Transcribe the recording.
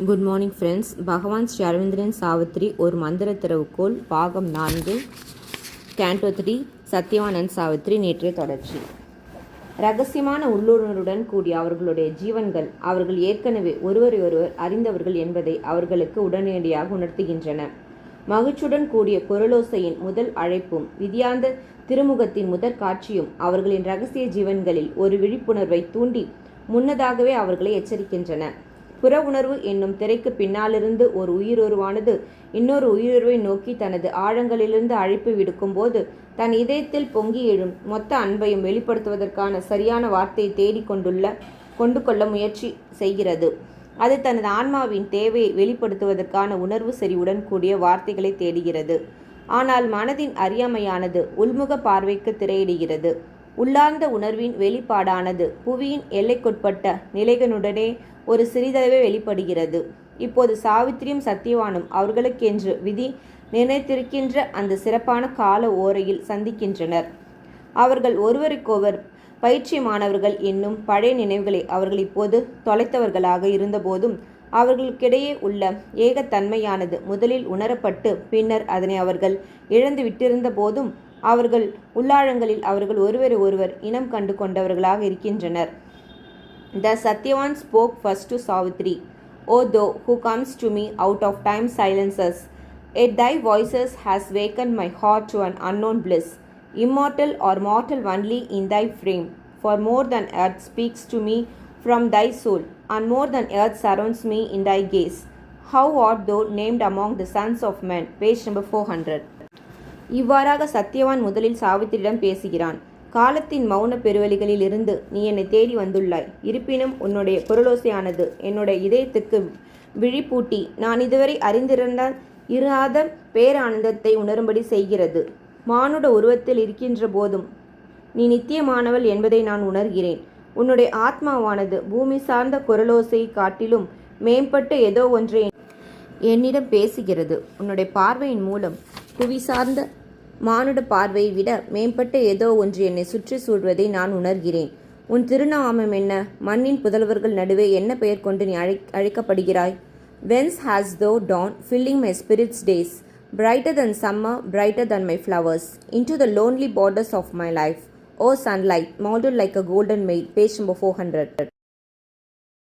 Good morning friends பகவான் ஸ்ரீ அரவிந்திரன் சாவித்ரி ஒரு மந்திர திறவுகோல் பாகம் நான்கு கேண்டோ த்ரீ சத்யவானந்த் சாவித்ரி நேற்றைய தொடர்ச்சி. ரகசியமான உள்ளுணருடன் கூடிய அவர்களுடைய ஜீவன்கள் அவர்கள் ஏற்கனவே ஒருவரை ஒருவர் அறிந்தவர்கள் என்பதை அவர்களுக்கு உடனடியாக உணர்த்துகின்றன. மகிழ்ச்சியுடன் கூடிய குரலோசையின் முதல் அழைப்பும் விதியாந்த திருமுகத்தின் முதற் காட்சியும் அவர்களின் ரகசிய ஜீவன்களில் ஒரு விழிப்புணர்வை தூண்டி முன்னதாகவே அவர்களை எச்சரிக்கின்றன. புற உணர்வு என்னும் திரைக்கு பின்னாலிருந்து ஒரு உயிருருவானது இன்னொரு உயிருருவை நோக்கி தனது ஆழங்களிலிருந்து அழைப்பு விடுக்கும்போது தன் இதயத்தில் பொங்கி எழும் மொத்த அன்பையும் வெளிப்படுத்துவதற்கான சரியான வார்த்தையை தேடிக்கொண்டுள்ள கொண்டு கொள்ள முயற்சி செய்கிறது. அது தனது ஆன்மாவின் தேவையை வெளிப்படுத்துவதற்கான உணர்வு செறிவுடன் கூடிய வார்த்தைகளை தேடுகிறது. ஆனால் மனதின் அறியாமையானது உள்முக பார்வைக்கு திரையிடுகிறது. உள்ளார்ந்த உணர்வின் வெளிப்பாடானது புவியின் எல்லைக்குட்பட்ட நிலைகளுடனே ஒரு சிறிதளவே வெளிப்படுகிறது. இப்போது சாவித்திரியும் சத்தியவானும் அவர்களுக்கென்று விதி நிர்ணயித்திருக்கின்ற அந்த சிறப்பான கால ஓரையில் சந்திக்கின்றனர். அவர்கள் ஒருவருக்கொவர் பயிற்சியமானவர்கள் என்னும் பழைய நினைவுகளை அவர்கள் இப்போது தொலைத்தவர்களாக இருந்தபோதும் அவர்களுக்கிடையே உள்ள ஏகத்தன்மையானது முதலில் உணரப்பட்டு பின்னர் அதனை அவர்கள் இழந்து விட்டிருந்த போதும் அவர்கள் உள்ளாழங்களில் அவர்கள் ஒருவரை ஒருவர் இனம் கண்டு கொண்டவர்களாக இருக்கின்றனர் the Satyavan spoke first to Savitri O thou who comes to me out of time silences at thy voices has waken my heart to an unknown bliss immortal or mortal only in thy frame for more than earth speaks to me from thy soul and more than earth surrounds me in thy gaze how art thou named among the sons of men page number 400 இவ்வாறாக சத்யவான் முதலில் சாவித்திரியிடம் பேசுகிறான். காலத்தின் மௌன பெருவெளிகளில் இருந்து நீ என்னை தேடி வந்துள்ளாய். இருப்பினும் உன்னுடைய குரலோசையானது என்னுடைய இதயத்துக்கு விழிப்பூட்டி நான் இதுவரை அறிந்திருந்தால் இராத பேரானந்தத்தை உணரும்படி செய்கிறது. மானுட உருவத்தில் இருக்கின்ற போதும் நீ நித்தியமானவள் என்பதை நான் உணர்கிறேன். உன்னுடைய ஆத்மாவானது பூமி சார்ந்த குரலோசையை காட்டிலும் மேம்பட்ட ஏதோ ஒன்றை என்னிடம் பேசுகிறது. உன்னுடைய பார்வையின் மூலம் புவி சார்ந்த மானுட பார்வையை விட மேம்பட்ட ஏதோ ஒன்று என்னை சுற்றி சூழ்வதை நான் உணர்கிறேன் உன் திருநாமம் என்ன மண்ணின் புதல்வர்கள் நடுவே என்ன பெயர் கொண்டு நீ அழை அழைக்கப்படுகிறாய் whence has thou dawn filling my spirit's days brighter than summer, brighter than my flowers, into the lonely borders of my life. O sunlight, molded like a golden maid, page number 400.